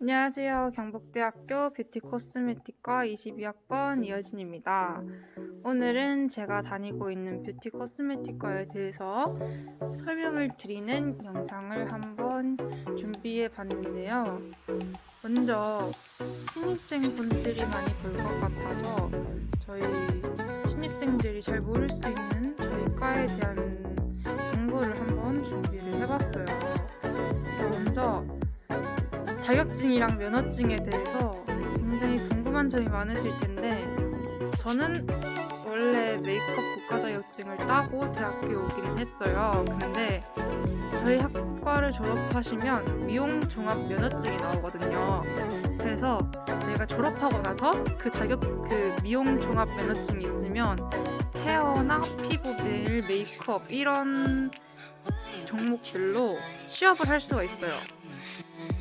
안녕하세요. 경북대학교 뷰티 코스메틱과 22학번 이여진입니다. 오늘은 제가 다니고 있는 뷰티 코스메틱과에 대해서 설명을 드리는 영상을 한번 준비해 봤는데요. 먼저 신입생 분들이 많이 볼 것 같아서 저희 신입생들이 잘 모를 수 있는 저희 과에 대한 자격증이랑 면허증에 대해서 굉장히 궁금한 점이 많으실 텐데 저는 원래 메이크업 국가 자격증을 따고 대학교에 오기는 했어요. 근데 저희 학과를 졸업하시면 미용 종합 면허증이 나오거든요. 그래서 내가 졸업하고 나서 그 자격 그 미용 종합 면허증이 있으면 헤어나 피부, 네일, 메이크업 이런 종목들로 취업을 할 수가 있어요.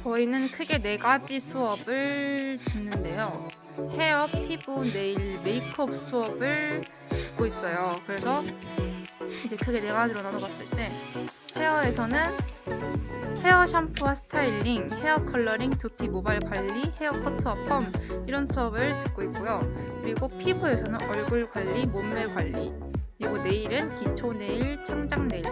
저희는 크게 네 가지 수업을 듣는데요. 헤어, 피부, 네일, 메이크업 수업을 듣고 있어요. 그래서 이제 크게 네 가지로 나눠봤을 때 헤어에서는 헤어 샴푸와 스타일링, 헤어 컬러링, 두피 모발 관리, 헤어 커트와 펌 이런 수업을 듣고 있고요. 그리고 피부에서는 얼굴 관리, 몸매 관리, 그리고 네일은 기초 네일, 창작 네일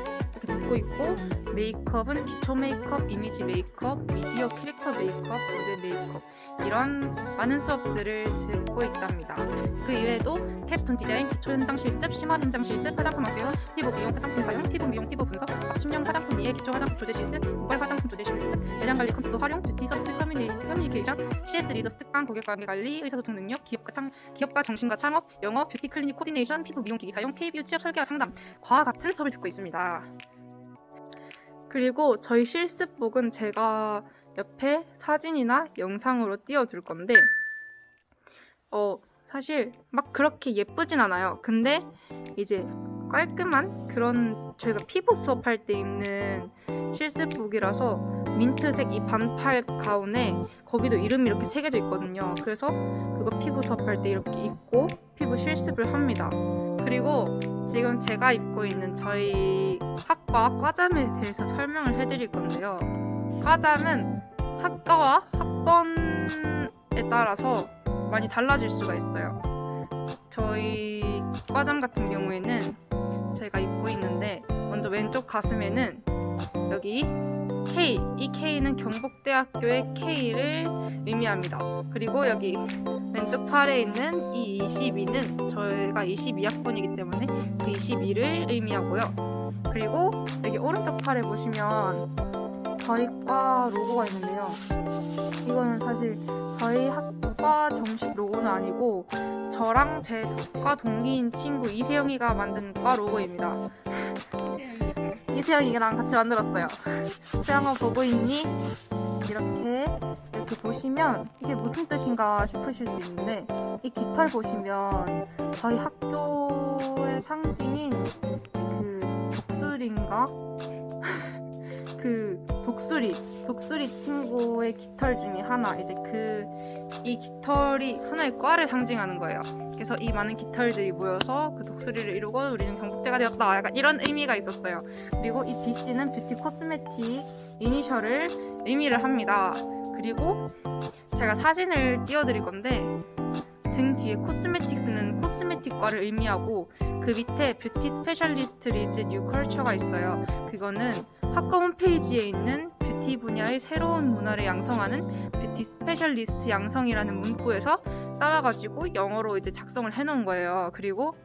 듣고 있고 메이크업은 기초 메이크업, 이미지 메이크업, 미디어 캐릭터 메이크업, 무대 메이크업 이런 많은 수업들을 듣고 있답니다. 그 이외에도 캡스톤 디자인, 기초 현장 실습, 심화 현장 실습, 화장품 학교론, 피부 미용, 화장품 사용, 피부 미용, 피부 분석, 맞춤형 화장품 이해, 기초 화장품 조제 실습, 모발 화장품 조제 실습, 매장 관리 컴퓨터 활용, 뷰티 서비스 커뮤니, 커뮤니케이션, CS 리더스 특강, 고객 관계 관리, 의사소통 능력, 기업과 창, 기업과 정신과 창업, 영어, 뷰티 클리닉 코디네이션, 피부 미용 기기 사용, K뷰 취업 설계와 상담, 과와 같은 수업을 듣고 있습니다. 그리고 저희 실습복은 제가 옆에 사진이나 영상으로 띄워둘 건데, 어, 사실 막 그렇게 예쁘진 않아요. 근데 이제 깔끔한 그런 저희가 피부 수업할 때 입는 실습복이라서 민트색 이 반팔 가운에 거기도 이름이 이렇게 새겨져 있거든요. 그래서 그거 피부 수업할 때 이렇게 입고 피부 실습을 합니다. 그리고 지금 제가 입고 있는 저희 학과 과잠에 대해서 설명을 해드릴 건데요. 과잠은 학과와 학번에 따라서 많이 달라질 수가 있어요. 저희 과잠 같은 경우에는 제가 입고 있는데 먼저 왼쪽 가슴에는 여기 K, 이 K는 경북대학교의 K를 의미합니다. 그리고 여기 왼쪽 팔에 있는 이 22는 저희가 22학번이기 때문에 그 22를 의미하고요. 그리고 여기 오른쪽 팔에 보시면 저희 과 로고가 있는데요. 이거는 사실 저희 학과 정식 로고는 아니고 저랑 제 과 동기인 친구 이세영이가 만든 과 로고입니다. 이세영이랑 같이 만들었어요. 세영아 보고 있니? 이렇게 이렇게 보시면 이게 무슨 뜻인가 싶으실 수 있는데 이 깃털 보시면 저희 학교의 상징인 그 독수리인가? 그 독수리 독수리 친구의 깃털 중에 하나 이제 그 이 깃털이 하나의 과를 상징하는 거예요. 그래서 이 많은 깃털들이 모여서 그 독수리를 이루고 우리는 경북대가 되었다. 약간 이런 의미가 있었어요. 그리고 이 BC는 뷰티 코스메틱 이니셜을 의미를 합니다. 그리고 제가 사진을 띄워드릴 건데 등 뒤에 코스메틱스는 코스메틱과를 의미하고 그 밑에 뷰티 스페셜리스트 리즈 뉴 컬처가 있어요. 그거는 학과 홈페이지에 있는 뷰티 분야의 새로운 문화를 양성하는 뷰티 스페셜리스트 양성이라는 문구에서 따와가지고 영어로 이제 작성을 해놓은 거예요. 그리고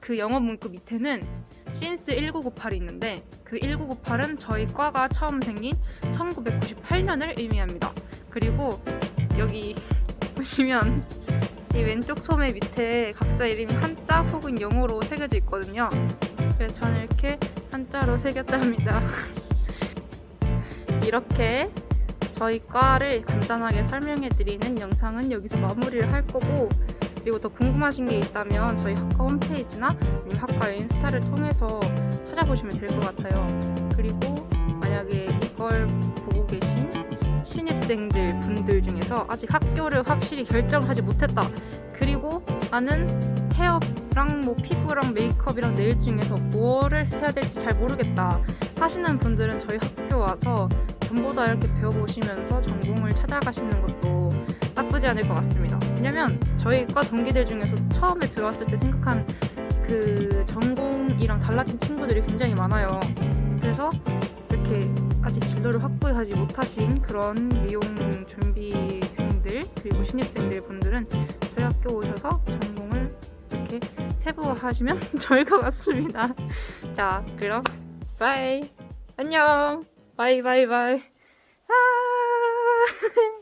그 영어 문구 밑에는 신스 1998이 있는데 그 1998은 저희 과가 처음 생긴 1998년을 의미합니다. 그리고 여기 보시면 이 왼쪽 소매 밑에 각자 이름이 한자 혹은 영어로 새겨져 있거든요. 그래서 저는 이렇게 한자로 새겼답니다. 이렇게 저희 과를 간단하게 설명해 드리는 영상은 여기서 마무리를 할 거고 그리고 더 궁금하신 게 있다면 저희 학과 홈페이지나 학과 인스타를 통해서 찾아보시면 될 것 같아요. 그리고 만약에 이걸 신입생들 분들 중에서 아직 학교를 확실히 결정하지 못했다. 그리고 나는 헤어랑 뭐 피부랑 메이크업이랑 네일 중에서 뭐를 해야 될지 잘 모르겠다 하시는 분들은 저희 학교 와서 전부 다 이렇게 배워보시면서 전공을 찾아가시는 것도 나쁘지 않을 것 같습니다. 왜냐면 저희과 동기들 중에서 처음에 들어왔을 때 생각한 그 전공이랑 달라진 친구들이 굉장히 많아요. 그래서 이렇게 아직 진로를 확보하지 못하신 그런 미용 준비생들 그리고 신입생들 분들은 저희 학교 오셔서 전공을 이렇게 세부하시면 좋을 것 같습니다. 자, 그럼 바이. 안녕. 바이 바이 바이. 아